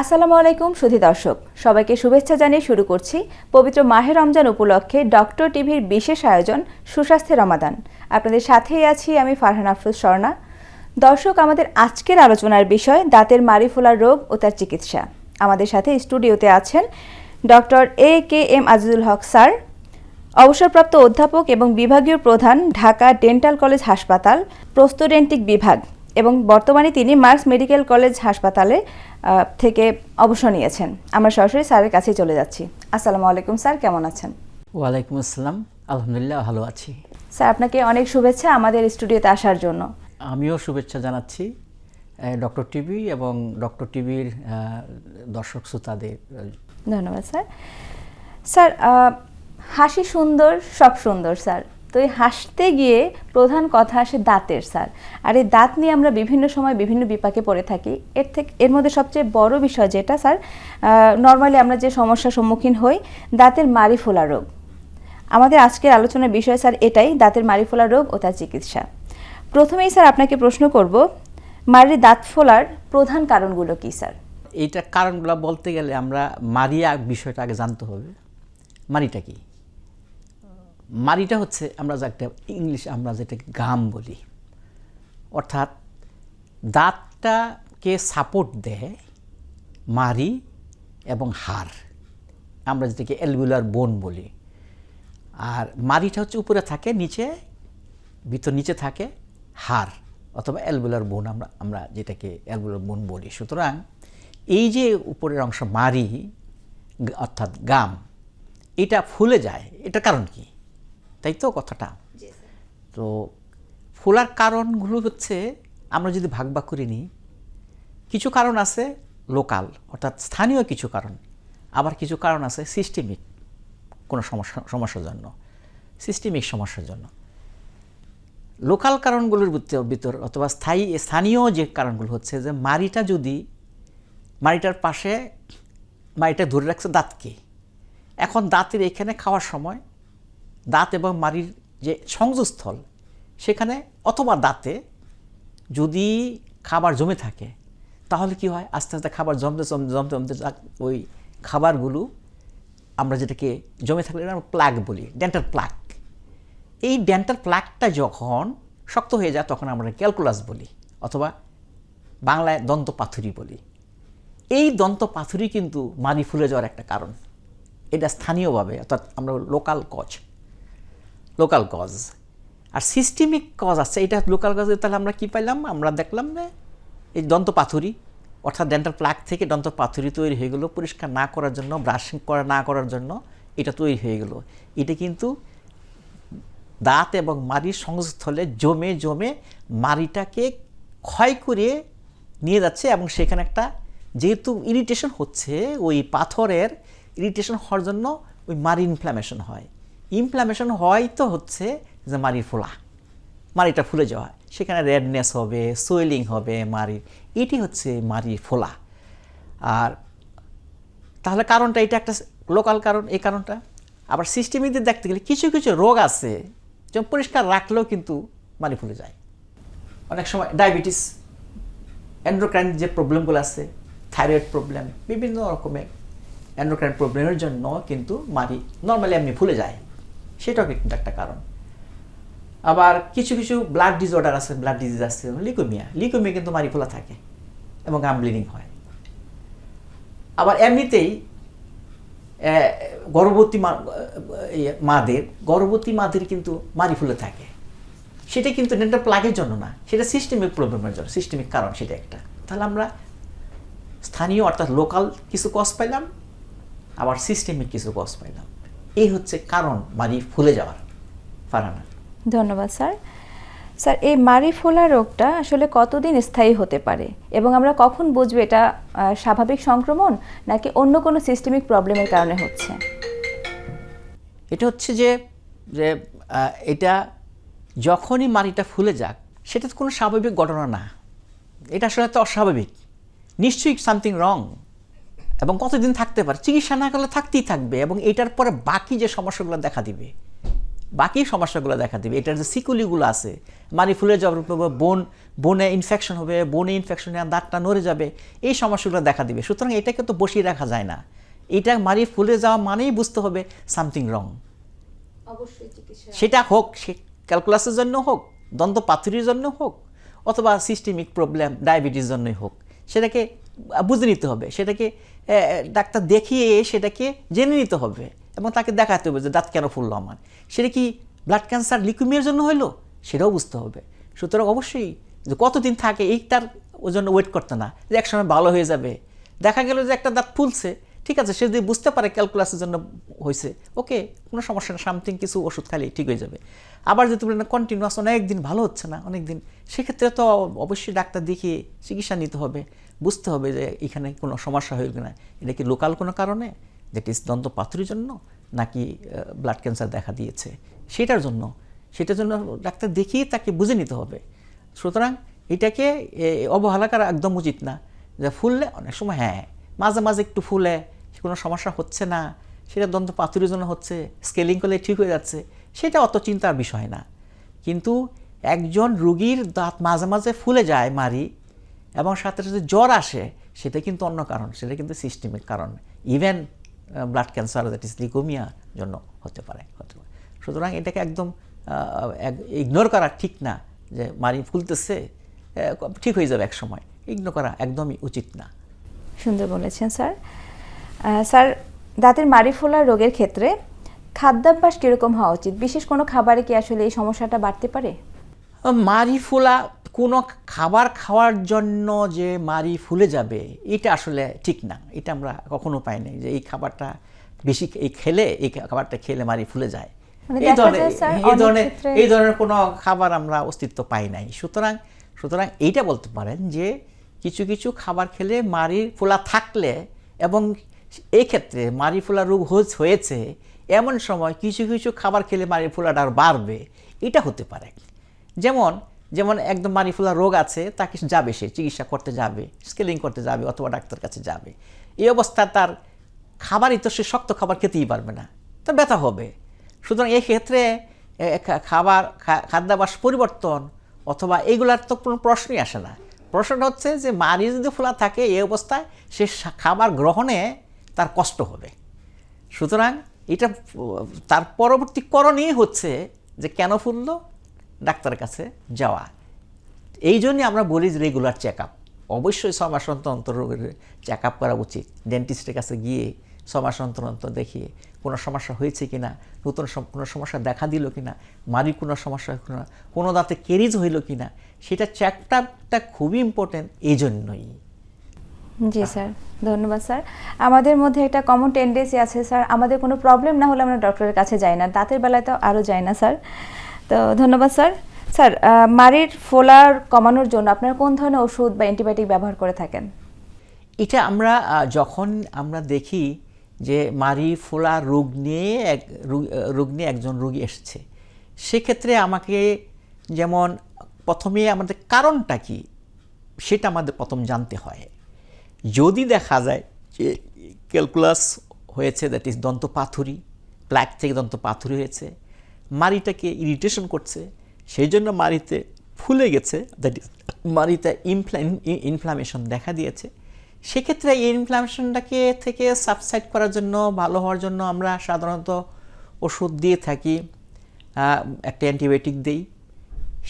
আসসালামু আলাইকুম, সুধী দর্শক। সবাইকে শুভেচ্ছা জানিয়ে শুরু করছি পবিত্র মাহে রমজান উপলক্ষে ডক্টর টিভির বিশেষ আয়োজন সুস্বাস্থ্যের রমাদান। আপনাদের সাথেই আছি আমি ফারহান আফরোজ স্বর্ণা দর্শক, আমাদের আজকের আলোচনার বিষয়, দাঁতের মারি ফোলার রোগ ও তার চিকিৎসা। আমাদের সাথে স্টুডিওতে আছেন doctor A K M Azizul Haque sir, অবসরপ্রাপ্ত অধ্যাপক এবং বিভাগীয় প্রধান, ঢাকা ডেন্টাল কলেজ হাসপাতাল প্রস্তোডেন্টিক বিভাগ। এবং বর্তমানে তিনি মার্কস মেডিকেল কলেজ হাসপাতালে থেকে অবসর নিয়েছেন। আমরা সরাসরি স্যারের কাছে চলে যাচ্ছি। আসসালামু আলাইকুম স্যার কেমন আছেন? ওয়ালাইকুম আসসালাম। আলহামদুলিল্লাহ ভালো আছি। স্যার আপনাকে অনেক শুভেচ্ছা আমাদের স্টুডিওতে আসার জন্য। আমিও শুভেচ্ছা জানাচ্ছি ডক্টর টিভি এবং ডক্টর টিভির দর্শক শ্রোতাদের। ধন্যবাদ স্যার। স্যার হাসি সুন্দর সব সুন্দর স্যার। তো এই হাসতে গিয়ে প্রধান কথা আসে দাঁতের, স্যার। আর এই দাঁত নিয়ে আমরা বিভিন্ন সময় বিভিন্ন বিপাকে পড়ে থাকি। এর থেকে, এর মধ্যে সবচেয়ে বড় বিষয় যেটা, স্যার নর্মালি আমরা যে সমস্যার সম্মুখীন হই, দাঁতের মারি ফোলা রোগ। আমাদের আজকের আলোচনার বিষয়, স্যার, এটাই, দাঁতের মারি ফোলা রোগ ও তার চিকিৎসা। প্রথমেই, স্যার, আপনাকে প্রশ্ন করব মারি দাঁত ফোলার প্রধান কারণগুলো কী, স্যার? এইটা কারণগুলো বলতে গেলে আমরা মারিয়া বিষয়টা আগে জানতে হবে। মারিটা কি? মারিটা হচ্ছে আমরা যেটা ইংলিশ আমরা যেটা গাম বলি। অর্থাৎ দাঁতটাকে সাপোর্ট দেয় মারি এবং হাড়। আমরা যেটাকে এলগুলার বোন বলি। আর মারিটা হচ্ছে উপরে থাকে, নিচে, ভিতর নিচে থাকে হাড় অথবা অ্যালবুলার বোন আমরা আমরা যেটাকে অ্যালবুলার বোন বলি। সুতরাং এই যে উপরের অংশ মারি, অর্থাৎ গাম এটা ফুলে যায়। এটার কারণ কি? তাই তো কথাটা? তো ফোলার কারণগুলো হচ্ছে আমরা যদি ভাগ ভাগ করে নিই কিছু কারণ আছে লোকাল অর্থাৎ স্থানীয় কিছু কারণ আবার কিছু কারণ আছে সিস্টেমিক কোনো সমস্যা সমস্যার জন্য সিস্টেমিক সমস্যার জন্য। লোকাল কারণগুলোর ভিতর- অথবা স্থায়ী স্থানীয় যে কারণগুলো হচ্ছে যে মাড়িটা যদি মাড়িটার পাশে মাড়িটা ধরে রাখছে দাঁতকে এখন দাঁতের এখানে খাওয়ার সময় দাঁত এবং মাড়ির যে সংযোগস্থল, সেখানে অথবা দাঁতে যদি খাবার জমে থাকে, তাহলে কি হয়? আস্তে আস্তে খাবার জমতে জমতে জমতে ওই খাবারগুলো আমরা যেটাকে জমে থাকলে আমরা প্লাগ বলি ডেন্টাল প্লাগ এই ডেন্টাল প্লাগটা যখন শক্ত হয়ে যায়, তখন আমরা ক্যালকুলাস বলি, অথবা বাংলায় দন্ত পাথুরি বলি। এই দন্ত পাথুরি কিন্তু মারি ফুলে যাওয়ার একটা কারণ। এটা স্থানীয়ভাবে, অর্থাৎ আমরা লোকাল কজ লোকাল কজ আর সিস্টেমিক কজ আছে, এটা লোকাল কজে তাহলে আমরা কি পাইলাম? আমরা দেখলাম যে এই দন্ত পাথুরি অর্থাৎ ডেন্টাল প্লাগ থেকে দন্ত পাথুরি তৈরি হয়ে গেলো, পরিষ্কার না করার জন্য ব্রাশিং করা না করার জন্য এটা তৈরি হয়ে গেলো। এটা কিন্তু দাঁত এবং মাড়ির সংস্থলে জমে জমে মাড়িটাকে ক্ষয় করে নিয়ে যাচ্ছে এবং সেখানে একটা যেহেতু ইরিটেশন হচ্ছে, ওই পাথরের ইরিটেশন হওয়ার জন্য ওই মারি ইনফ্ল্যামেশন হয়। ইনফ্ল্যামেশন হয় তো হচ্ছে যে মারির ফোলা মারিটা ফুলে যাওয়া। সেখানে রেডনেস হবে সোয়েলিং হবে মারির এটি হচ্ছে মারির ফোলা। আর তাহলে কারণটা এটা একটা লোকাল কারণ, এই কারণটা। আবার সিস্টেমিতে দেখতে গেলে কিছু কিছু রোগ আছে, যেমন পরিষ্কার রাখলেও কিন্তু মারি ফুলে যায়। অনেক সময় ডায়াবেটিস অ্যান্ড্রোক্রাইন যে প্রবলেমগুলো আছে থাইরয়েড প্রবলেম বিভিন্ন রকমের অ্যান্ড্রোক্রাইন প্রবলেমের জন্য কিন্তু মারি নর্মালি এমনি ফুলে যায়। সেটাও কিন্তু একটা কারণ। আবার কিছু কিছু ব্লাড ডিসঅর্ডার আছে ব্লাড ডিজিজ আছে লিকোমিয়া লিকোমিয়া কিন্তু মারি ফোলা থাকে এবং গাম ব্লিডিং হয়। আবার এমনিতেই গর্ভবতী মাদের গর্ভবতী মাদের কিন্তু মারি ফুলে থাকে। সেটা কিন্তু ডেন্টাল প্লাগের জন্য না, সেটা সিস্টেমিক প্রবলেমের জন্য সিস্টেমিক কারণ সেটা একটা। তাহলে আমরা স্থানীয় অর্থাৎ লোকাল কিছু কস পাইলাম, আবার সিস্টেমিক কিছু কস পাইলাম। এই হচ্ছে কারণ মারি ফুলে যাওয়ার ফারানা। ধন্যবাদ স্যার। স্যার এই মারি ফোলা রোগটা আসলে কতদিন স্থায়ী হতে পারে? এবং আমরা কখন বুঝব এটা স্বাভাবিক সংক্রমণ নাকি অন্য কোনো সিস্টেমিক প্রবলেমের কারণে হচ্ছে? এটা হচ্ছে যে যে এটা যখনই মাটিটা ফুলে যাক সেটা তো কোনো স্বাভাবিক ঘটনা না। এটা আসলে তো অস্বাভাবিক। নিশ্চয়ই সামথিং রং এবং কতদিন থাকতে পারে? চিকিৎসা না করলে থাকতেই থাকবে এবং এটার পরে বাকি যে সমস্যাগুলো দেখা দিবে বাকি সমস্যাগুলো দেখা দিবে এটার যে সিকুলিগুলো আছে মারি ফুলে যাওয়ার পর বোন বনে ইনফেকশন হবে বনে ইনফেকশন দাঁতটা নড়ে যাবে এই সমস্যাগুলো দেখা দিবে। সুতরাং এটাকে তো বসিয়ে রাখা যায় না। এটা মারি ফুলে যাওয়া মানেই বুঝতে হবে সামথিং রং অবশ্যই সেটা হোক সে ক্যালকুলাসের জন্য হোক দন্ত পাথুরির জন্য হোক অথবা সিস্টেমিক প্রবলেম ডায়াবেটিস জন্যই হোক সেটাকে বুঝে নিতে হবে, সেটাকে ডাক্তার দেখিয়ে সেটাকে জেনে নিতে হবে এবং তাকে দেখাতে হবে যে দাঁত কেন ফুললো আমার। সেটা কি ব্লাড ক্যান্সার লিকুমিয়ার জন্য হইল? সেটাও বুঝতে হবে। সুতরাং অবশ্যই যে কতদিন থাকে এইটার ওই জন্য ওয়েট করতে না, যে একসময় ভালো হয়ে যাবে। দেখা গেল যে একটা দাঁত ফুলছে, ঠিক আছে, সে যদি বুঝতে পারে ক্যালকুলাসের জন্য হয়েছে ওকে, কোনো সমস্যা না সামথিং কিছু ওষুধ খালি ঠিক হয়ে যাবে। আবার যদি বলেন কন্টিনিউয়াস অনেক দিন ভালো হচ্ছে না অনেক দিন সেক্ষেত্রে তো অবশ্যই ডাক্তার দেখিয়ে চিকিৎসা নিতে হবে। বুঝতে হবে যে এখানে কোনো সমস্যা হয়ে না এটা কি লোকাল কোনো কারণে? ইস দন্ত পাথুরির জন্য? নাকি ব্লাড ক্যান্সার দেখা দিয়েছে? সেটার জন্য। সেটার জন্য ডাক্তার দেখিয়ে তাকে বুঝে নিতে হবে। সুতরাং এটাকে অবহেলা করা একদম উচিত না। যে ফুললে অনেক সময় হ্যাঁ মাঝে মাঝে একটু ফুলে, কোনো সমস্যা হচ্ছে না, সেটা দন্ত পাথুরির জন্য হচ্ছে স্কেলিং করলে ঠিক হয়ে যাচ্ছে, সেটা অত চিন্তার বিষয় না। কিন্তু একজন রুগীর দাঁত মাঝে মাঝে ফুলে যায় মারি এবং সাথে সাথে জ্বর আসে সেটা কিন্তু অন্য কারণ সেটা কিন্তু সিস্টেমিক কারণ। Even blood cancer that is leukaemia জন্য হতে পারে হতে পারে। সুতরাং এটাকে একদম ইগনোর করা ঠিক না যে মারি ফুলতেছে ঠিক হয়ে যাবে এক সময়। ইগনোর করা একদমই উচিত না। সুন্দর বলেছেন স্যার। স্যার দাঁতের মাড়ি ফোলা রোগের ক্ষেত্রে খাদ্যাভ্যাস কীরকম হওয়া উচিত? বিশেষ কোনো খাবারে কি আসলে এই সমস্যাটা বাড়তে পারে? মারি ফোলা কোনো খাবার খাওয়ার জন্য যে মারি ফুলে যাবে এটা আসলে ঠিক না। এটা আমরা কখনো পাই নাই যে এই খাবারটা বেশি এই খেলে এই খাবারটা খেলে মারি ফুলে যায়। মানে এই ধরনের এই ধরনের এই ধরনের কোনো খাবার আমরা অস্তিত্ব পাই নাই। সুতরাং সুতরাং এইটা বলতে পারেন যে কিছু কিছু খাবার খেলে মারির ফোলা থাকলে এবং এই ক্ষেত্রে মারি ফোলা রোগ হয়ে- হয়েছে এমন সময় কিছু কিছু খাবার খেলে মারি ফোলাটা আর বাড়বে এটা হতে পারে। যেমন যেমন একদম মারি ফোলা রোগ আছে, তাকে যাবে সে, চিকিৎসা করতে যাবে স্কেলিং করতে যাবে অথবা ডাক্তার কাছে যাবে। এই অবস্থা তার খাবারই তো সে শক্ত খাবার খেতেই পারবে না, তো ব্যথা হবে। সুতরাং এই ক্ষেত্রে খাবার, খা- খাদ্যাভ্যাস পরিবর্তন অথবা এইগুলার তো কোনো প্রশ্নই আসে না। প্রশ্নটা হচ্ছে যে মারি যদি ফোলা থাকে এই অবস্থায়, সে খাবার গ্রহণে তার কষ্ট হবে। সুতরাং এটা তার পরবর্তী করণীয় হচ্ছে যে, কেন ফুললো? ডাক্তারের কাছে যাওয়া। এই জন্যই আমরা বলি যে রেগুলার চেক আপ অবশ্যই ছ মাস অন্তর অন্তর চেক আপ করা উচিত। ডেন্টিস্টের কাছে গিয়ে ছ মাস অন্তর অন্তর দেখিয়ে কোনো সমস্যা হয়েছে কি না নতুন কোনো সমস্যা দেখা দিল কি না মারির কোনো সমস্যা হলো না কোনো দাঁতে কেরিজ হইল কি না সেটা চেকআপটা খুবই ইম্পর্টেন্ট এই জন্যই। জি স্যার, ধন্যবাদ স্যার। আমাদের মধ্যে একটা কমন টেন্ডেন্সি আছে স্যার। আমাদের কোনো প্রবলেম না হলে আমরা ডক্টরের কাছে যাই না। দাঁতের বেলায় তো আরও যাই না স্যার। তো ধন্যবাদ, স্যার। স্যার মাড়ির ফোলার কমানোর জন্য আপনারা কোন ধরনের ওষুধ বা অ্যান্টিবায়োটিক ব্যবহার করে থাকেন? এটা আমরা যখন আমরা দেখি যে মারি ফোলা রোগ নিয়ে এক, রোগ নিয়ে একজন রোগী এসেছে, সেক্ষেত্রে আমাকে যেমন প্রথমে আমাদের কারণটা কি, সেটা আমাদের প্রথম জানতে হয়। যদি দেখা যায় যে ক্যালকুলাস হয়েছে, দ্যাট ইজ দন্ত পাথুরি প্ল্যাক থেকে দন্ত পাথুরি হয়েছে মাড়িটাকে ইরিটেশন করছে সেই জন্য মারিতে ফুলে গেছে দ্যাট ইজ মাড়িতে ইনফ্লামেশন দেখা দিয়েছে। সেক্ষেত্রে এই ইনফ্লামেশনটাকে থেকে সাবসাইড করার জন্য, ভালো হওয়ার জন্য আমরা সাধারণত ওষুধ দিয়ে থাকি একটা অ্যান্টিবায়োটিক দিই।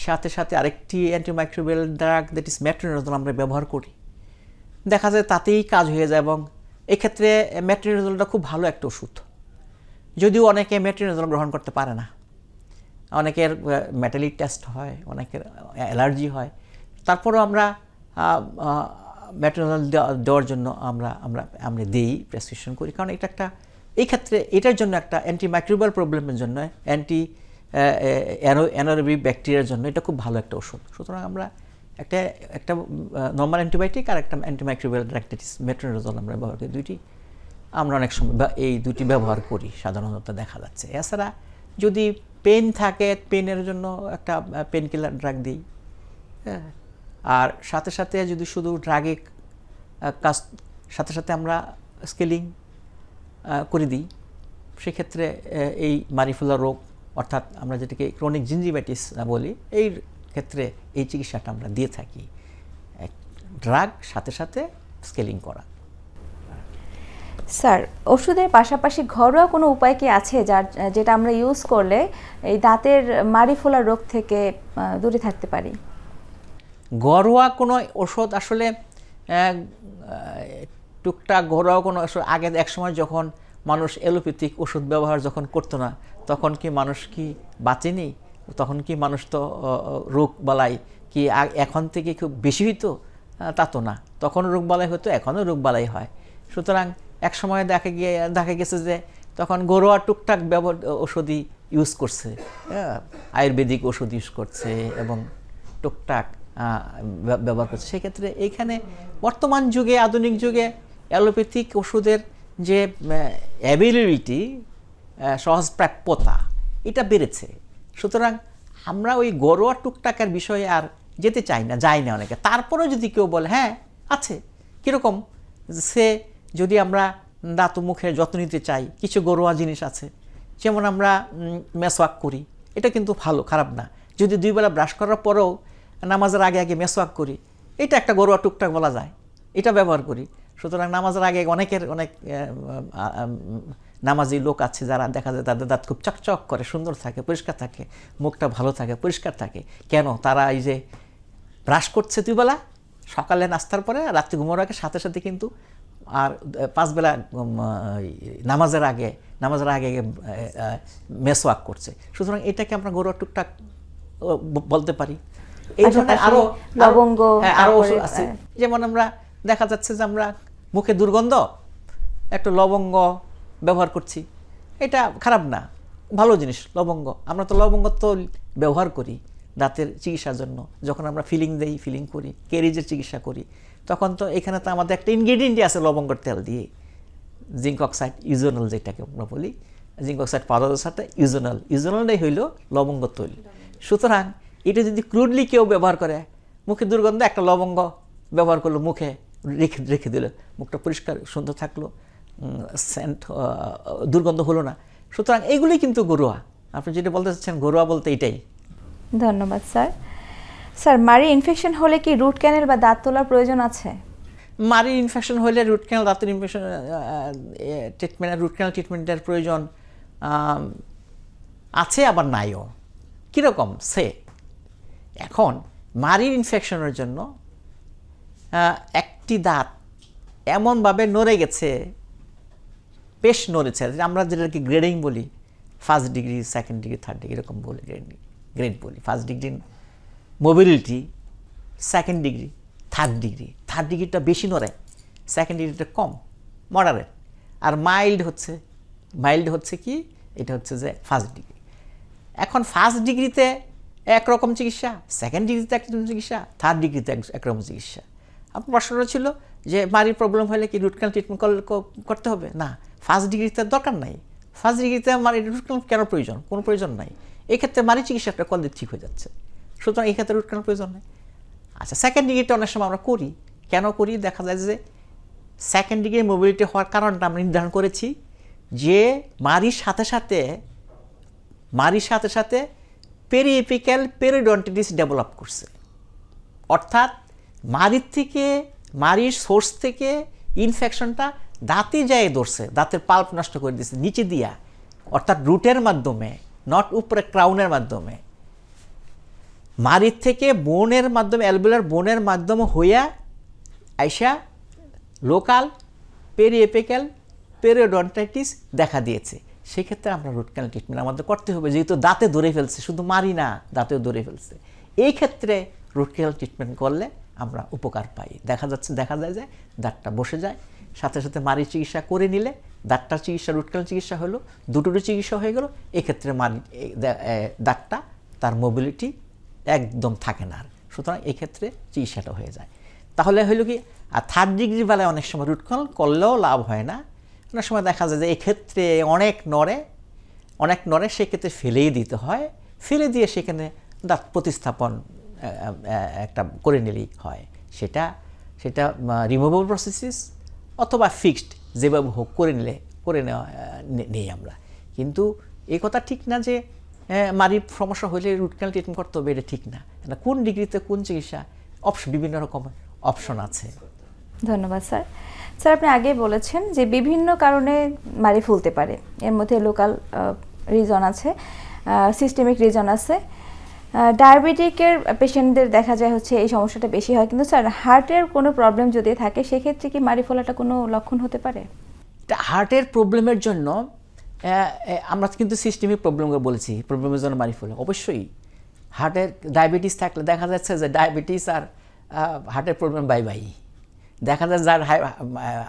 সাথে সাথে আরেকটি antimicrobial drug that is metronidazole আমরা ব্যবহার করি। দেখা যায় তাতেই কাজ হয়ে যায় এবং এক্ষেত্রে ম্যাট্রিনোজলটা খুব ভালো একটা ওষুধ। যদিও অনেকে ম্যাট্রিনোজল গ্রহণ করতে পারে না। অনেকের মেটালিক টেস্ট হয়, অনেকের অ্যালার্জি হয়। তারপরেও আমরা ম্যাট্রিনোজল দেওয়ার জন্য আমরা আমরা আমরা দিই প্রেসক্রিপশন করি। কারণ এটা একটা, এই ক্ষেত্রে এটার জন্য একটা অ্যান্টিমাইক্রোবিয়াল প্রবলেমের জন্য অ্যান্টি অ্যানোরবি ব্যাকটেরিয়ার জন্য এটা খুব ভালো একটা ওষুধ। সুতরাং আমরা একটা একটা নর্মাল অ্যান্টিবায়োটিক আর একটা অ্যান্টিমাইক্রোবিয়াল ড্রাকটাইটিস মেট্রোনোজল আমরা ব্যবহার করি। দুইটি আমরা অনেক সময় এই দুটি ব্যবহার করি, সাধারণত দেখা যাচ্ছে। এছাড়া যদি পেন থাকে, পেনের জন্য একটা পেন কিলার ড্রাগ দিই। হ্যাঁ? আর সাথে সাথে যদি শুধু ড্রাগে কাজ, সাথে সাথে আমরা স্কেলিং করে দিই, সেক্ষেত্রে এই মারিফুলা রোগ, অর্থাৎ আমরা যেটাকে ক্রনিক জিঞ্জিভাইটিস বলি, এই ক্ষেত্রে এই চিকিৎসাটা আমরা দিয়ে থাকি। ড্রাগ সাথে সাথে স্কেলিং করা। স্যার, ওষুধের পাশাপাশি ঘরোয়া কোনো উপায় কি আছে যার, যেটা আমরা ইউজ করলে এই দাঁতের মাড়ি ফোলার রোগ থেকে দূরে থাকতে পারি? ঘরোয়া কোনো ওষুধ আসলে টুকটাক ঘরোয়া কোনো ওষুধ, আগে এক সময় যখন মানুষ এলোপ্যাথিক ওষুধ ব্যবহার যখন করতো না, তখন কি মানুষ কি বাঁচেনি? তখন কি মানুষ তো রোগ বালাই কি এখন থেকে খুব বেশি হইতো? তা তো না। তখন রোগ বালাই হতো, এখনও রোগ বালাই হয়। সুতরাং এক সময় দেখা গিয়ে দেখা গেছে যে তখন ঘরোয়া টুকটাক ব্যবহার ওষুধই ইউজ করছে। হ্যাঁ, আয়ুর্বেদিক ওষুধ ইউজ করছে এবং টুকটাক ব্যবহার করছে। সেক্ষেত্রে এইখানে বর্তমান যুগে আধুনিক যুগে অ্যালোপ্যাথিক ওষুধের যে অ্যাভেলেবিলিটি সহজপ্রাপ্যতা এটা বেড়েছে। সুতরাং আমরা ওই ঘরোয়া টুকটাকের বিষয়ে আর যেতে চাই না যাই না অনেকে। তারপরেও যদি কেউ বলে হ্যাঁ আছে। কীরকম? সে যদি আমরা দাঁত মুখের যত্ন নিতে চাই, কিছু ঘরোয়া জিনিস আছে, যেমন আমরা মেসওয়াক করি, এটা কিন্তু ভালো, খারাপ না। যদি দুইবেলা ব্রাশ করার পরেও নামাজের আগে আগে মেসওয়াক করি, এটা একটা ঘরোয়া টুকটাক বলা যায়, এটা ব্যবহার করি। সুতরাং নামাজের আগে অনেকের, অনেক নামাজি লোক আছে যারা দেখা যায় তাদের দাঁত খুব চকচক করে, সুন্দর থাকে, পরিষ্কার থাকে, মুখটা ভালো থাকে, পরিষ্কার থাকে। কেন? তারা এই যে ব্রাশ করছে দুবেলা সকালে নাস্তার পরে রাত্রি ঘুমানোর আগে সাথে সাথে কিন্তু আর পাঁচ বেলা নামাজের আগে নামাজের আগে মেসওয়াক করছে। সুতরাং এটাকে আমরা ঘরোয়া টুকটাক বলতে পারি। এই ধরনের পাশাপাশি আরও লবঙ্গ, হ্যাঁ, আরও ওষুধ আছে। যেমন আমরা দেখা যাচ্ছে যে আমরা মুখে দুর্গন্ধ একটু লবঙ্গ ব্যবহার করছি। এটা খারাপ না ভালো জিনিস লবঙ্গ। আমরা তো লবঙ্গ তো ব্যবহার করি। দাঁতের চিকিৎসার জন্য। যখন আমরা ফিলিং দেই ফিলিং করি কেরিজের চিকিৎসা করি, তখন তো এখানে তো আমাদের একটা ইনগ্রিডিয়েন্টই আছে লবঙ্গর তেল দিয়ে। জিঙ্ক অক্সাইড ইউজোনাল যেটাকে আমরা বলি জিঙ্ক অক্সাইড পাউডারের সাথে ইউজোনাল ইউজোনালটাই হইল লবঙ্গ তৈল। সুতরাং এটা যদি ক্রুডলি কেউ ব্যবহার করে, মুখে দুর্গন্ধ একটা লবঙ্গ ব্যবহার করল মুখে, রেখে রেখে দিল, মুখটা পরিষ্কার, সুন্দর থাকল সেন্ট দুর্গন্ধ হলো না। সুতরাং এইগুলোই কিন্তু গরুয়া আপনি যেটা বলতে চাচ্ছেন, ঘরোয়া বলতে এটাই। ধন্যবাদ, স্যার। স্যার মাড়ি ইনফেকশন হলে কি রুট ক্যানেল বা দাঁত তোলার প্রয়োজন আছে? মারি ইনফেকশন হলে রুট ক্যানাল দাঁতের ইনফেকশন ট্রিটমেন্ট রুট ক্যানাল ট্রিটমেন্টের প্রয়োজন আছে আবার নাইও। কীরকম? সে, এখন মারির ইনফেকশনের জন্য একটি দাঁত এমনভাবে নড়ে গেছে, বেশ নড়েছে, আমরা যেটাকে গ্রেডিং বলি first degree second degree third degree এরকম বলি গ্রেড গ্রেড বলি first degree mobility second degree third degree third ডিগ্রিটা বেশি নড়ে সেকেন্ড ডিগ্রিটা কম মডারেট আর মাইল্ড হচ্ছে মাইল্ড হচ্ছে কি? এটা হচ্ছে যে ফার্স্ট ডিগ্রি এখন ফার্স্ট ডিগ্রিতে একরকম চিকিৎসা সেকেন্ড ডিগ্রিতে একরকম চিকিৎসা থার্ড ডিগ্রিতে এক- একরকম চিকিৎসা। আপনার প্রশ্নটা ছিল যে মারির প্রবলেম হলে কি রুট ক্যানাল ট্রিটমেন্ট করতে হবে? না ফার্স্ট ডিগ্রিতে দরকার নাই। ফার্স্ট ডিগ্রিতে মারি রুট কেন প্রয়োজন? কোনো প্রয়োজন নাই। এই ক্ষেত্রে মারি চিকিৎসাটা করলে ঠিক হয়ে যাচ্ছে। সুতরাং এই ক্ষেত্রে রুট ক্যানাল প্রয়োজন নেই। আচ্ছা সেকেন্ড ডিগ্রিটা অনেক সময় আমরা করি। কেন করি? দেখা যায় যে সেকেন্ড ডিগ্রি মোবিলিটি হওয়ার কারণটা আমরা নির্ধারণ করেছি যে মারির সাথে সাথে, মারির সাথে সাথে পেরিএপিক্যাল পেরিডন্টিটিস ডেভেলপ করছে। অর্থাৎ মারির থেকে, মারির সোর্স থেকে ইনফেকশনটা দাঁতে যায় ধরছে, দাঁতের পাল্প নষ্ট করে দিচ্ছে নিচে দিয়া। অর্থাৎ রুটের মাধ্যমে নট উপরে ক্রাউনের মাধ্যমে। মারির থেকে বোনের মাধ্যমে অ্যালবেলার বোনের মাধ্যমে হইয়া আইসা লোকাল পেরিএপিক্যাল পেরিওডন্টাইটিস দেখা দিয়েছে। সেক্ষেত্রে আমরা রুট ক্যানাল ট্রিটমেন্ট আমাদের করতে হবে, যেহেতু দাঁতে ধরে ফেলছে, শুধু মারি না, দাঁতেও ধরে ফেলছে। এই ক্ষেত্রে রুট ক্যানাল ট্রিটমেন্ট করলে আমরা উপকার পাই। দেখা যাচ্ছে, দেখা যায় যে দাঁতটা বসে যায়, সাথে সাথে মারি চিকিৎসা করে নিলে দাঁতটার চিকিৎসা রুট ক্যানাল চিকিৎসা হলো দুটোরও চিকিৎসা হয়ে গেল, এক্ষেত্রে দা- দাঁতটা তার মোবিলিটি একদম থাকে না আর। সুতরাং এক্ষেত্রে চিকিৎসাটা হয়ে যায়। তাহলে হইল কি, আর থার্ড ডিগ্রি বেলায় অনেক সময় রুট ক্যানাল করলেও লাভ হয় না। অনেক সময় দেখা যায় যে এক্ষেত্রে অনেক নড়ে অনেক নড়ে, সেক্ষেত্রে ফেলেই দিতে হয়। ফেলে দিয়ে সেখানে দাঁত প্রতিস্থাপন একটা করে নিলেই হয়। সেটা সেটা রিমুভেবল প্রসেসিস অথবা ফিক্সড যেভাবে হোক করে নিলে, করে নেওয়া নেই আমরা। কিন্তু এই কথা ঠিক না যে মারির সমস্যা হলে রুট ক্যানাল ট্রিটমেন্ট করতে হবে, এটা ঠিক না। কোন ডিগ্রিতে কোন চিকিৎসা অপশন বিভিন্ন রকম অপশন আছে। ধন্যবাদ, স্যার। স্যার, আপনি আগে বলেছেন যে বিভিন্ন কারণে মারি ফুলতে পারে। এর মধ্যে লোকাল রিজন আছে সিস্টেমিক রিজন আছে। ডায়াবেটিকের পেশেন্টদের দেখা যায় হচ্ছে এই সমস্যাটা বেশি হয়। কিন্তু স্যার, হার্টের কোনো প্রবলেম যদি থাকে, সেক্ষেত্রে কি মারি ফোলাটা কোনো লক্ষণ হতে পারে? হার্টের প্রবলেমের জন্য আমরা কিন্তু সিস্টেমিক প্রবলেমগুলো বলেছি প্রবলেমের জন্য মারি ফেলে অবশ্যই, হার্টের ডায়াবেটিস থাকলে দেখা যাচ্ছে যে ডায়াবেটিস আর হার্টের প্রবলেম বাই বাই দেখা যায় যার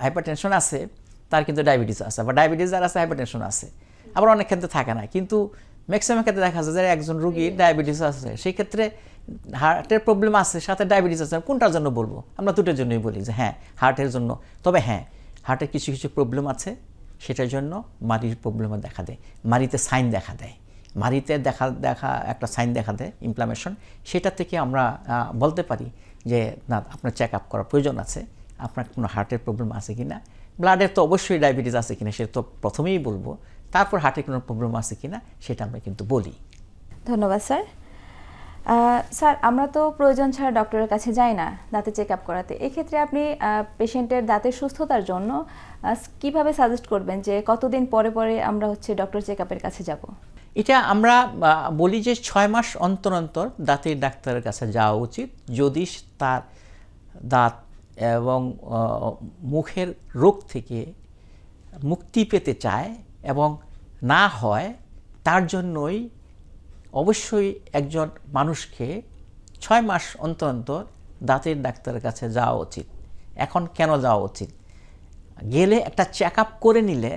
হাইপার টেনশন আছে, তার কিন্তু ডায়াবেটিস আছে, আবার ডায়াবেটিস যার আছে হাইপার টেনশন আছে। আবার অনেক ক্ষেত্রে থাকে না। কিন্তু ম্যাক্সিমাম ক্ষেত্রে দেখা যায় যে একজন রুগীর ডায়াবেটিস আছে সেই ক্ষেত্রে হার্টের প্রবলেম আছে সাথে ডায়াবেটিস আছে কোনটার জন্য বলব? আমরা দুটোর জন্যই বলি যে হ্যাঁ হার্টের জন্য। তবে হ্যাঁ হার্টের কিছু কিছু প্রবলেম আছে সেটার জন্য মারির প্রবলেমও দেখা দেয়। মারিতে সাইন দেখা দেয়। মারিতে দেখা দেখা একটা সাইন দেখা দেয় ইমপ্লামেশন সেটা থেকে আমরা বলতে পারি যে না আপনার চেক আপ করার প্রয়োজন আছে আপনার কোনো হার্টের প্রবলেম আছে কি না ব্লাডের তো অবশ্যই ডায়াবেটিস আছে কিনা সেটা তো প্রথমেই বলব। তারপর হার্টের কোনো প্রবলেম আছে কিনা সেটা আমরা কিন্তু বলি। ধন্যবাদ স্যার। স্যার আমরা তো প্রয়োজন ছাড়া ডক্টরের কাছে যাই না দাঁতে চেক আপ করাতে। এক্ষেত্রে আপনি পেশেন্টের দাঁতের সুস্থতার জন্য কীভাবে সাজেস্ট করবেন যে কতদিন পরে পরে আমরা হচ্ছে ডক্টর চেক আপের কাছে যাব? এটা আমরা বলি যে ছয় মাস অন্তর অন্তর দাঁতের ডাক্তারের কাছে যাওয়া উচিত। যদি তার দাঁত এবং মুখের রোগ থেকে মুক্তি পেতে চায় এবং না হয় তার জন্যই অবশ্যই একজন মানুষকে ছয় মাস অন্তর অন্তর দাঁতের ডাক্তারের কাছে যাওয়া উচিত। এখন কেন যাওয়া উচিত? গেলে একটা চেক আপ করে নিলে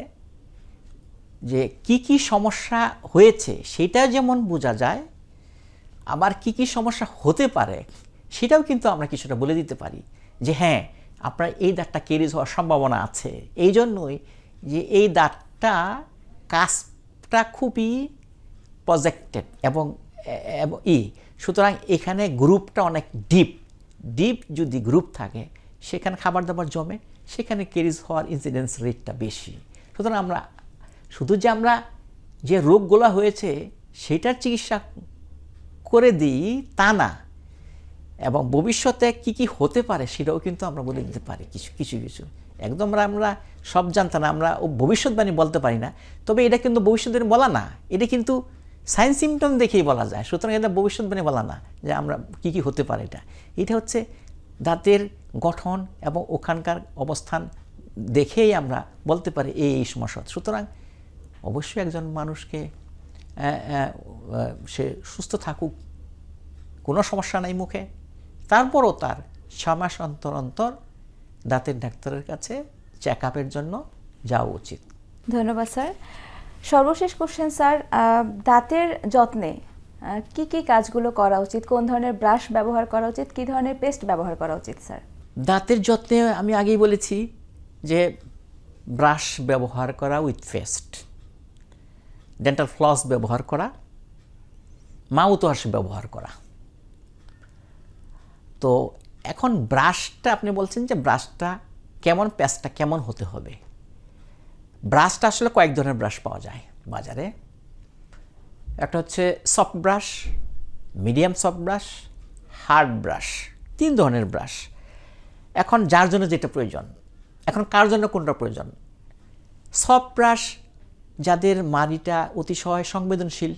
যে কি কি সমস্যা হয়েছে সেটা যেমন বোঝা যায়, আবার কি কি সমস্যা হতে পারে সেটাও কিন্তু আমরা কিছুটা বলে দিতে পারি যে হ্যাঁ আপনার এই দাঁতটা কেরিজ হওয়ার সম্ভাবনা আছে। এই জন্যই যে এই দাঁতটা কাজটা খুবই প্রজেক্টেড এবং এবং ই। সুতরাং এখানে গ্রুপটা অনেক ডিপ ডিপ যদি গ্রুপ থাকে, সেখানে খাবার দাবার জমে, সেখানে কেরিজ হওয়ার ইনসিডেন্স রেটটা বেশি। সুতরাং আমরা, শুধু যে আমরা যে রোগগুলো হয়েছে, সেটার চিকিৎসা করে দিই, তা না। এবং ভবিষ্যতে কি কি হতে পারে, সেটাও কিন্তু আমরা বলে দিতে পারি, কিছু কিছু কিছু। একদম আমরা সব জানতাম না, আমরা ও ভবিষ্যৎবাণী বলতে পারি না। তবে এটা কিন্তু ভবিষ্যৎবাণী বলা না। এটা কিন্তু সাইন সিমটম দেখেই বলা যায়। সুতরাং এটা ভবিষ্যৎবাণী বলা না যে আমরা কি কি হতে পারে এটা। এটা হচ্ছে দাঁতের গঠন এবং ওখানকার অবস্থান দেখেই আমরা বলতে পারি এই এই সমস্যা। সুতরাং অবশ্যই একজন মানুষকে সে সুস্থ থাকুক, কোনো সমস্যা নাই মুখে। তারপরও তার ছ মাস অন্তর অন্তর দাঁতের ডাক্তারের কাছে চেক আপের জন্য যাওয়া উচিত। ধন্যবাদ স্যার। সর্বশেষ কোশ্চেন স্যার দাঁতের যত্নে কি কি কাজগুলো করা উচিত? কোন ধরনের ব্রাশ ব্যবহার করা উচিত? কি ধরনের পেস্ট ব্যবহার করা উচিত স্যার? দাঁতের যত্নে আমি আগেই বলেছি যে ব্রাশ ব্যবহার করা উইথ পেস্ট ডেন্টাল ফ্লস ব্যবহার করা মাউথ ওয়াশ ব্যবহার করা। তো এখন ব্রাশটা আপনি বলছেন যে ব্রাশটা কেমন পেস্টটা কেমন হতে হবে? ব্রাশটা আসলে কয়েক ধরনের ব্রাশ পাওয়া যায় বাজারে। একটা হচ্ছে soft brush medium soft brush hard brush তিন ধরনের ব্রাশ এখন যার জন্য যেটা প্রয়োজন? এখন কার জন্য কোনটা প্রয়োজন? সফট ব্রাশ যাদের মাড়িটা অতিশয় সংবেদনশীল,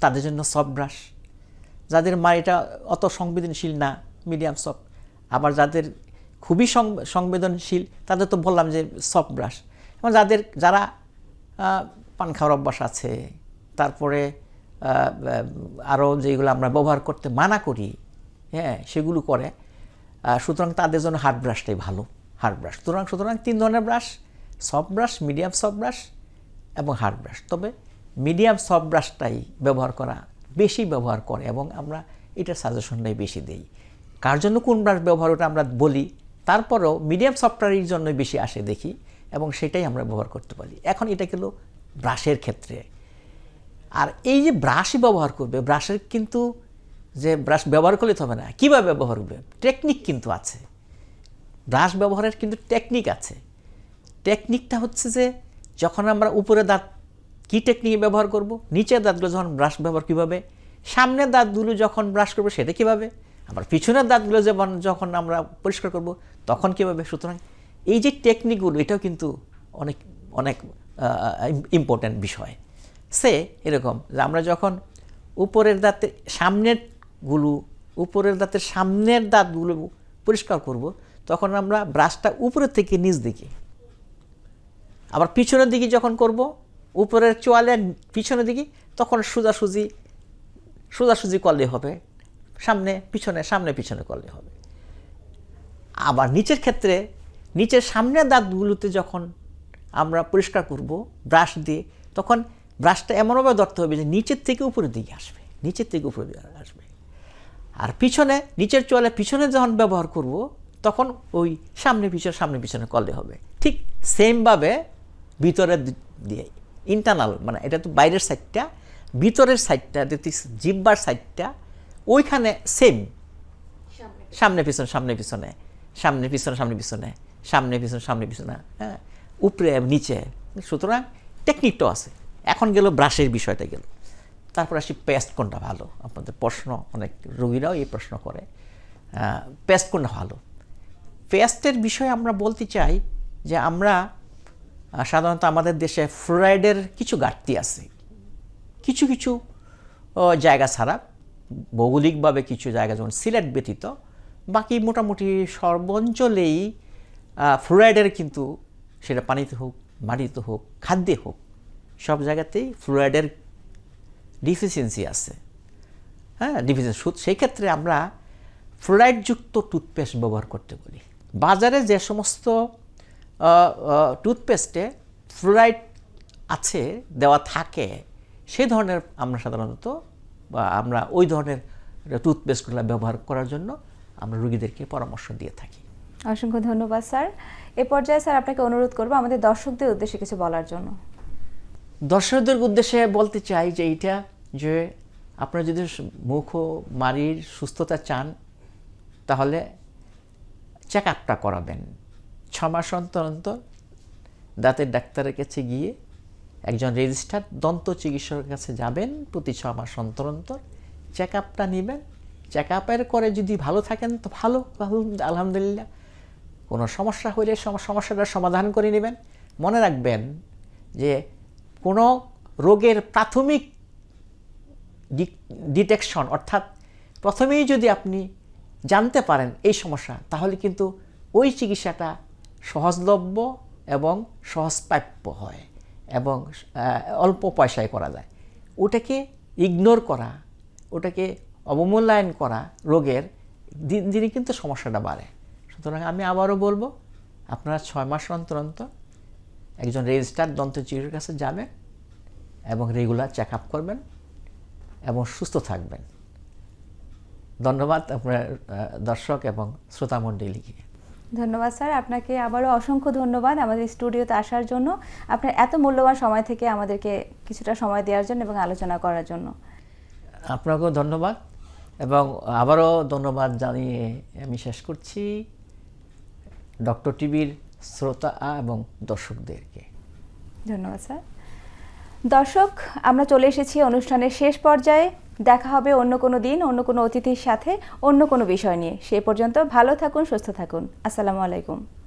তাদের জন্য সফট ব্রাশ যাদের মাড়িটা অত সংবেদনশীল না মিডিয়াম সফট আবার যাদের খুবই সংবেদনশীল, তাদের তো বললাম যে সফট ব্রাশ এবং যাদের, যারা পান খাওয়ার অভ্যাস আছে, তারপরে আরও যেগুলো আমরা ব্যবহার করতে মানা করি হ্যাঁ সেগুলো করে সুতরাং তাদের জন্য হার্ড ব্রাশটাই ভালো হার্ড ব্রাশ সুতরাং সুতরাং তিন ধরনের brush soft brush medium soft brush এবং হার্ড ব্রাশ তবে মিডিয়াম সফট ব্রাশটাই ব্যবহার করা, বেশি ব্যবহার করে এবং আমরা এটার সাজেশনটাই বেশি দেই। কার জন্য কোন ব্রাশ ব্যবহার ওটা আমরা বলি, তারপরেও মিডিয়াম সফটওয়্যারের জন্য বেশি আসে দেখি এবং সেটাই আমরা ব্যবহার করতে পারি। এখন এটা গেল ব্রাশের ক্ষেত্রে। আর এই যে ব্রাশই ব্যবহার করবে, ব্রাশের কিন্তু যে ব্রাশ ব্যবহার করলে তো হবে না। কীভাবে ব্যবহার করবে? টেকনিক কিন্তু আছে। ব্রাশ ব্যবহারের কিন্তু টেকনিক আছে। টেকনিকটা হচ্ছে যে যখন আমরা উপরে দাঁত কি টেকনিক ব্যবহার করব? নিচের দাঁতগুলো যখন ব্রাশ ব্যবহার কীভাবে? সামনের দাঁতগুলো যখন ব্রাশ করব সেটা কীভাবে? আবার পিছনের দাঁতগুলো যেমন যখন আমরা পরিষ্কার করব, তখন কীভাবে? সুতরাং এই যে টেকনিকগুলো এটাও কিন্তু অনেক অনেক ইম্পর্ট্যান্ট বিষয়। সে এরকম যে আমরা যখন উপরের দাঁতের সামনেরগুলো, উপরের দাঁতের সামনের দাঁতগুলো পরিষ্কার করব, তখন আমরা ব্রাশটা উপরের থেকে নিচ দিকে। আবার পিছনের দিকে যখন করব, উপরের চোয়ালের পিছনের দিকে, তখন সোজাসুজি সোজাসুজি করলে হবে। সামনে, পিছনে সামনে, পিছনে করলে হবে। আবার নিচের ক্ষেত্রে, নিচের সামনের দাঁতগুলোতে যখন আমরা পরিষ্কার করব, ব্রাশ দিয়ে, তখন ব্রাশটা এমনভাবে ধরতে হবে যে নিচের থেকে উপরের দিকে আসবে, নিচের থেকে উপরের দিকে আসবে। আর পিছনে, নিচের চোয়ালে পিছনে যখন ব্যবহার করব, তখন ওই সামনে পিছনে সামনে পিছনে করলে হবে। ঠিক সেমভাবে ভিতরের দিয়ে ইন্টারনাল মানে এটা তো বাইরের সাইডটা ভিতরের সাইডটা জিব্বার সাইডটা ওইখানে সেম সামনে পিছনে। সামনে পিছনে সামনে পিছনে। সামনে পিছনে সামনে পিছনে। সামনে পিছনে হ্যাঁ? উপরে নিচে। সুতরাং টেকনিকটাও আছে। এখন গেল ব্রাশের বিষয়টা গেল। তারপর আসি পেস্ট কোনটা ভালো? আপনাদের প্রশ্ন অনেক রোগীরাও এই প্রশ্ন করে। পেস্ট কোনটা ভালো? পেস্টের বিষয়ে আমরা বলতে চাই যে আমরা সাধারণত আমাদের দেশে ফ্লোরাইডের কিছু ঘাটতি আছে। কিছু কিছু জায়গা ছাড়া। ভৌগোলিকভাবে কিছু জায়গা, যেমন সিলেট ব্যতীত, বাকি মোটামুটি সর্বাঞ্চলেই ফ্লোরাইডের কিন্তু সেটা পানিতে হোক, মাটিতে হোক, খাদ্যে হোক, সব জায়গাতেই ফ্লোরাইডের ডিফিসিয়েন্সি আছে। হ্যাঁ ডিফিসিয়েন্সি সেই ক্ষেত্রে আমরা ফ্লোরাইডযুক্ত টুথপেস্ট ব্যবহার করতে বলি বাজারে যে সমস্ত টুথপেস্টে ফ্লোরাইড আছে, দেওয়া থাকে সেই ধরনের আমরা সাধারণত বা আমরা ওই ধরনের টুথপেস্টগুলো ব্যবহার করার জন্য আমরা রুগীদেরকে পরামর্শ দিয়ে থাকি। অসংখ্য ধন্যবাদ স্যার। এ পর্যায়ে স্যার আপনাকে অনুরোধ করব আমাদের দর্শকদের উদ্দেশ্যে কিছু বলার জন্য। দর্শকদের উদ্দেশ্যে বলতে চাই যে এইটা যে আপনারা যদি মুখ ও মারির সুস্থতা চান তাহলে চেক আপটা করাবেন। ছ মাস অন্তর অন্তর দাঁতের ডাক্তারের কাছে গিয়ে একজন রেজিস্টার্ড দন্ত চিকিৎসকের কাছে যাবেন, প্রতি ছ মাস অন্তর অন্তর। চেক আপটা নেবেন। চেক আপের করে যদি ভালো থাকেন, তো ভালো। আলহামদুলিল্লাহ কোনো সমস্যা সম- সমস্যাটার সমাধান করে নেবেন। মনে রাখবেন যে কোনো রোগের প্রাথমিক ডিটেকশন, অর্থাৎ প্রথমেই যদি আপনি জানতে পারেন এই সমস্যা, তাহলে কিন্তু ওই চিকিৎসাটা সহজলভ্য এবং সহজপ্রাপ্য হয়। এবং অল্প পয়সায় করা যায়। ওটাকে ইগনোর করা, ওটাকে অবমূল্যায়ন করা রোগের দিন, দিনে কিন্তু সমস্যাটা বাড়ে। সুতরাং আমি আবারও বলব, আপনারা ছয় মাস অন্তর অন্তর একজন রেজিস্টার্ড দন্ত চিকিৎসকের কাছে যাবেন এবং রেগুলার চেক আপ করবেন এবং সুস্থ থাকবেন। ধন্যবাদ আপনার দর্শক এবং শ্রোতামণ্ডলীকে ধন্যবাদ স্যার। আপনাকে আবারও অসংখ্য ধন্যবাদ আমাদের স্টুডিওতে আসার জন্য আপনার এত মূল্যবান সময় থেকে আমাদেরকে কিছুটা সময় দেওয়ার জন্য এবং আলোচনা করার জন্য। আপনাকেও ধন্যবাদ এবং আবারও ধন্যবাদ জানিয়ে আমি শেষ করছি। ডক্টর টিভির শ্রোতা এবং দর্শকদেরকে। ধন্যবাদ স্যার। দর্শক আমরা চলে এসেছি অনুষ্ঠানের শেষ পর্যায়ে। দেখা হবে অন্য কোনো দিন, অন্য কোনো অতিথির সাথে, অন্য কোনো বিষয় নিয়ে। সে পর্যন্ত ভালো থাকুন, সুস্থ থাকুন। আসসালামু আলাইকুম।